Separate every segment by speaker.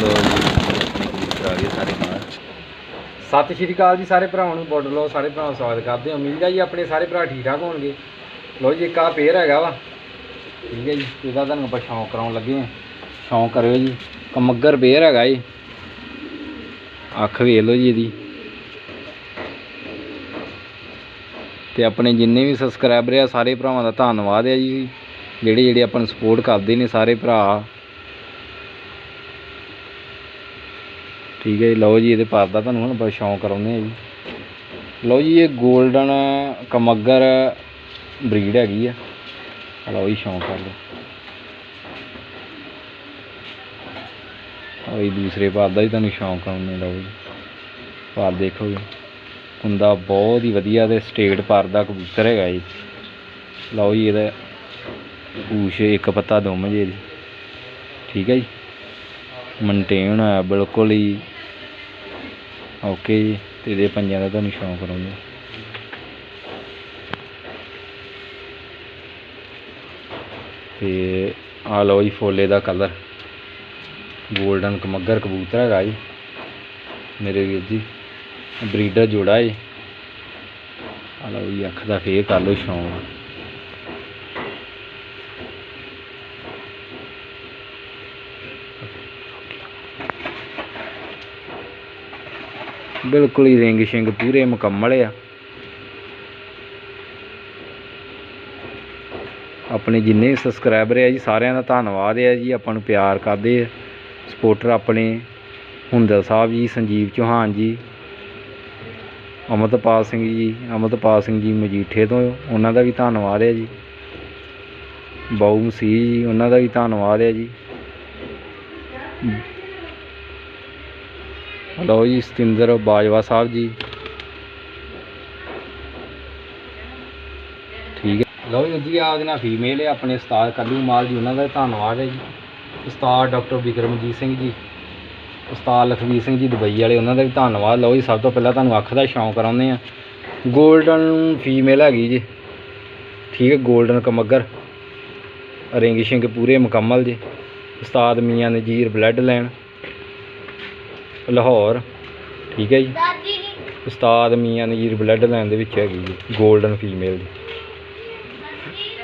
Speaker 1: ਲੋ ਜੀ ਸਾਰੇ ਬਾਹਰ
Speaker 2: ਸਤਿ ਸ਼੍ਰੀ ਅਕਾਲ ਜੀ ਸਾਰੇ ਭਰਾਵਾਂ ਨੂੰ ਬੋਰਡ ਲੋ ਸਾਰੇ ਭਰਾਵਾਂ ਦਾ ਸਵਾਗਤ ਕਰਦੇ ਹਾਂ। ਉਮੀਦ ਹੈ ਜੀ ਆਪਣੇ ਸਾਰੇ ਭਰਾ ਠੀਕ ਠਾਕ ਹੋਣਗੇ। ਲੋ ਜੀ, ਇੱਕ ਆ ਪੇਰ ਹੈਗਾ ਵਾ। ਠੀਕ ਹੈ ਜੀ, ਇਹਦਾ ਤੁਹਾਨੂੰ ਆਪਾਂ ਸ਼ੌਂਕ ਕਰਾਉਣ ਲੱਗੇ ਹਾਂ। ਸ਼ੌਂਕ ਕਰਿਓ ਜੀ ਕਮੱਗਰ ਪੇਰ ਹੈਗਾ ਜੀ ਅੱਖ ਵੇਖ ਲਓ ਜੀ ਇਹਦੀ। ਤੇ ਆਪਣੇ ਜਿੰਨੇ ਵੀ ਸਬਸਕ੍ਰਾਈਬਰ ਆ, ਸਾਰੇ ਭਰਾਵਾਂ ਦਾ ਧੰਨਵਾਦ ਹੈ ਜੀ। ਜਿਹੜੇ ਜਿਹੜੇ ਆਪਾਂ ਨੂੰ ਸਪੋਰਟ ਕਰਦੇ ਨੇ, ਸਾਰੇ ਭਰਾ। ਠੀਕ ਹੈ ਜੀ। ਲਓ ਜੀ, ਇਹਦੇ ਪਰ ਦਾ ਤੁਹਾਨੂੰ ਹੁਣ ਬੜਾ ਸ਼ੌਂਕ ਕਰਾਉਂਦੇ ਆ ਜੀ। ਲਓ ਜੀ, ਇਹ 골ਡਨ ਕਮੱਗਰ ਬਰੀਡ ਹੈਗੀ ਆ। ਲਓ ਜੀ, ਸ਼ੌਂਕ ਕਰ ਲਓ ਆਹ ਜੀ, ਦੂਸਰੇ ਪਰ ਦਾ ਵੀ ਤੁਹਾਨੂੰ ਸ਼ੌਂਕ ਕਰਾਉਂਦੇ ਲਓ ਜੀ। ਪਰ ਦੇਖੋ ਜੀ। ਹੁੰਦਾ ਬਹੁਤ ਹੀ ਵਧੀਆ ਤੇ ਸਟੇਟ ਪਰ ਦਾ ਕਬੂਤਰ ਹੈਗਾ ਜੀ। ਲਓ ਜੀ, ਇਹਦਾ ਪੂਛ ਇੱਕ ਪੱਤਾ ਦੁੰਮ ਜੇ ਜੀ। ਠੀਕ ਹੈ ਜੀ। ਮੇਨਟੇਨ ਹੋਇਆ ਬਿਲਕੁਲ ਹੀ ਓਕੇ ਜੀ ਤੇ ਇਹਦੇ ਪੰਜਾਂ ਦਾ ਤੁਹਾਨੂੰ ਸ਼ੌਂਕ ਕਰਾਉਂਦੇ ਤੇ ਆ ਲਓ ਜੀ ਫੋਲੇ ਦਾ ਕਲਰ 골ਡਨ ਕਮੱਗਰ ਕਬੂਤਰ ਹੈਗਾ ਜੀ, ਮੇਰੇ ਵੀਰ ਜੀ। ਬਰੀਡਰ ਜੋੜਾ ਜੀ। ਆ ਲਓ ਜੀ, ਅੱਖ ਦਾ ਫੇਰ ਕਰ ਲਓ ਸ਼ੌਂਕ। ਬਿਲਕੁਲ ਹੀ ਰਿੰਗ ਸ਼ਿੰਗ ਪੂਰੇ ਮੁਕੰਮਲ ਆ। ਆਪਣੇ ਜਿੰਨੇ ਸਬਸਕ੍ਰਾਈਬਰ ਆ ਜੀ, ਸਾਰਿਆਂ ਦਾ ਧੰਨਵਾਦ ਆ ਜੀ, ਆਪਾਂ ਨੂੰ ਪਿਆਰ ਕਰਦੇ ਆ। ਸਪੋਰਟਰ ਆਪਣੇ ਹੁੰਦਲ ਸਾਹਿਬ ਜੀ, ਸੰਜੀਵ ਚੌਹਾਨ ਜੀ, ਅਮਰਤਪਾਲ ਸਿੰਘ ਜੀ, ਅਮਰਤਪਾਲ ਸਿੰਘ ਜੀ ਮਜੀਠੇ ਤੋਂ ਉਹਨਾਂ ਦਾ ਵੀ ਧੰਨਵਾਦ ਹੈ ਜੀ। ਬਾਊ ਮਸੀਹ ਜੀ, ਉਹਨਾਂ ਦਾ ਵੀ ਧੰਨਵਾਦ ਹੈ ਜੀ। ਲਓ ਜੀ, ਸਤਿੰਦਰ ਬਾਜਵਾ ਸਾਹਿਬ ਜੀ। ਠੀਕ ਹੈ। ਲਓ ਜੀ ਜੀ ਆ ਫੀਮੇਲ ਹੈ ਆਪਣੇ ਉਸਤਾਦ ਕੱਲੂ ਮਾਲ ਜੀ, ਉਹਨਾਂ ਦਾ ਧੰਨਵਾਦ ਹੈ ਜੀ। ਉਸਤਾਦ ਡਾਕਟਰ ਵਿਕਰਮਜੀਤ ਸਿੰਘ ਜੀ, ਉਸਤਾਦ ਲਖਵੀਰ ਸਿੰਘ ਜੀ, ਦੁਬਈ ਵਾਲੇ, ਉਹਨਾਂ ਦਾ ਵੀ ਧੰਨਵਾਦ। ਲਓ ਜੀ, ਸਭ ਤੋਂ ਪਹਿਲਾਂ ਤੁਹਾਨੂੰ ਅੱਖ ਦਾ ਸ਼ੌਂਕ ਕਰਾਉਂਦੇ ਆ 골ਡਨ ਫੀਮੇਲ ਹੈਗੀ ਜੀ। ਠੀਕ ਹੈ 골ਡਨ ਕਮੱਗਰ। ਰਿੰਗ ਸ਼ਿੰਗ ਪੂਰੇ ਮੁਕੰਮਲ ਜੀ। ਉਸਤਾਦ ਮੀਆਂ ਨਜੀਰ ਬਲੱਡ ਲਾਈਨ ਲਾਹੌਰ ਠੀਕ ਹੈ ਜੀ। ਉਸਤਾਦ ਮੀਆਂ ਨਜੀਰ ਬਲੱਡ ਲਾਈਨ ਦੇ ਵਿੱਚ ਹੈਗੀ ਜੀ 골ਡਨ ਫੀਮੇਲ ਦੀ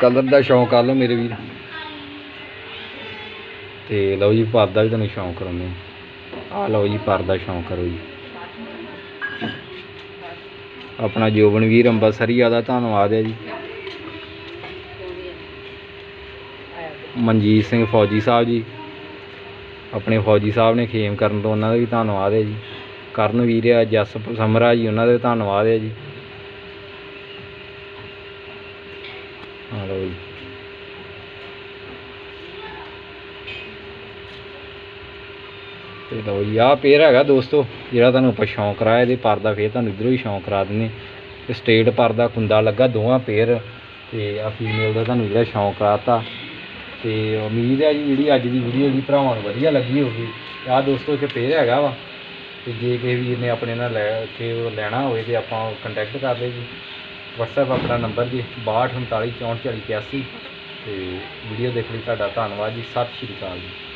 Speaker 2: ਕਲਰ ਦਾ ਸ਼ੌਂਕ ਕਰ ਲਓ ਮੇਰੇ ਵੀਰ। ਤੇ ਲਓ ਜੀ ਪਰ ਦਾ ਵੀ ਤੁਹਾਨੂੰ ਸ਼ੌਂਕ ਕਰਾਉਂਦੇ ਆ ਲਓ ਜੀ ਪਰ ਦਾ ਸ਼ੌਂਕ ਕਰੋ ਜੀ। ਆਪਣਾ ਜੋਬਨਵੀਰ ਅੰਬਰਸਰੀਆ ਦਾ ਧੰਨਵਾਦ ਹੈ ਜੀ। ਮਨਜੀਤ ਸਿੰਘ ਫੌਜੀ ਸਾਹਿਬ ਜੀ। ਆਪਣੇ ਫੌਜੀ ਸਾਹਿਬ ਨੇ ਖੇਮ ਕਰਨ ਤੋਂ ਉਹਨਾਂ ਦਾ ਵੀ ਧੰਨਵਾਦ ਹੈ ਜੀ। ਕਰਨ ਵੀਰ ਆ, ਜਸ ਸਮਰਾ ਜੀ, ਉਹਨਾਂ ਦਾ ਵੀ ਧੰਨਵਾਦ ਹੈ ਜੀ। ਹਾਂ ਲਓ ਜੀ। ਤੇ ਲਓ ਜੀ, ਆਹ ਪੇਰ ਹੈਗਾ ਦੋਸਤੋ, ਜਿਹੜਾ ਤੁਹਾਨੂੰ ਆਪਾਂ ਸ਼ੌਂਕ ਕਰਾਇਆ, ਇਹਦੇ ਪਰਦਾ ਫੇਰ ਤੁਹਾਨੂੰ ਇਧਰੋਂ ਹੀ ਸ਼ੌਂਕ ਕਰਾ ਦਿੰਨੇ ਸਟੇਟ ਸਟੇਟ ਪਰਦਾ ਕੁੰਦਾ ਲੱਗਾ, ਦੋਵਾਂ ਪੇਰ ਤੇ ਆ ਫੀਮੇਲ ਦਾ ਤੁਹਾਨੂੰ ਜਿਹੜਾ ਸ਼ੌਂਕ ਕਰਾਤਾ। ਤੇ ਉਮੀਦ ਹੈ ਜੀ ਜਿਹੜੀ ਅੱਜ ਦੀ ਵੀਡੀਓ ਜੀ ਭਰਾਵਾਂ ਨੂੰ ਵਧੀਆ ਲੱਗੀ ਹੋਊਗੀ। ਆਹ ਦੋਸਤੋ ਇੱਥੇ ਪੇਰ ਹੈਗਾ ਵਾ। ਤੇ ਜੇ ਕਿਸੇ ਵੀਰ ਨੇ ਆਪਣੇ ਨਾਲ ਲੈ ਕੇ ਲੈਣਾ ਹੋਵੇ ਤੇ ਆਪਾਂ ਕੰਟੈਕਟ ਕਰ ਲਿਓ ਜੀ। WhatsApp ਆਪਣਾ ਨੰਬਰ ਜੀ 6239 6440 81 ਤੇ ਵੀਡੀਓ ਦੇਖਣ ਲਈ ਤੁਹਾਡਾ ਧੰਨਵਾਦ ਜੀ। ਸਤਿ ਸ਼੍ਰੀ ਅਕਾਲ ਜੀ।